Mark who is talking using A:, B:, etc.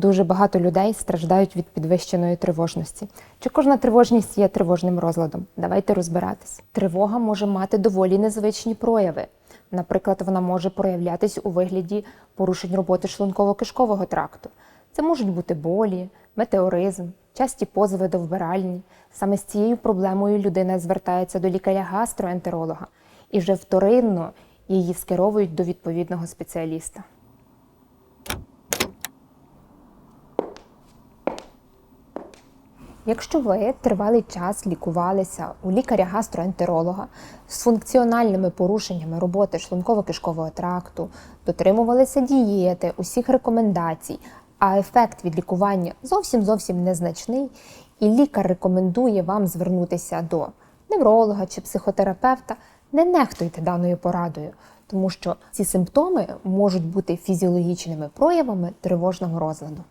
A: Дуже багато людей страждають від підвищеної тривожності. Чи кожна тривожність є тривожним розладом? Давайте розбиратись. Тривога може мати доволі незвичні прояви. Наприклад, вона може проявлятись у вигляді порушень роботи шлунково-кишкового тракту. Це можуть бути болі, метеоризм, часті позови до вбиральні. Саме з цією проблемою людина звертається до лікаря-гастроентеролога і вже вторинно її скеровують до відповідного спеціаліста. Якщо ви тривалий час лікувалися у лікаря-гастроентеролога з функціональними порушеннями роботи шлунково-кишкового тракту, дотримувалися дієти, усіх рекомендацій, а ефект від лікування зовсім зовсім незначний, і лікар рекомендує вам звернутися до невролога чи психотерапевта, не нехтуйте даною порадою, тому що ці симптоми можуть бути фізіологічними проявами тривожного розладу.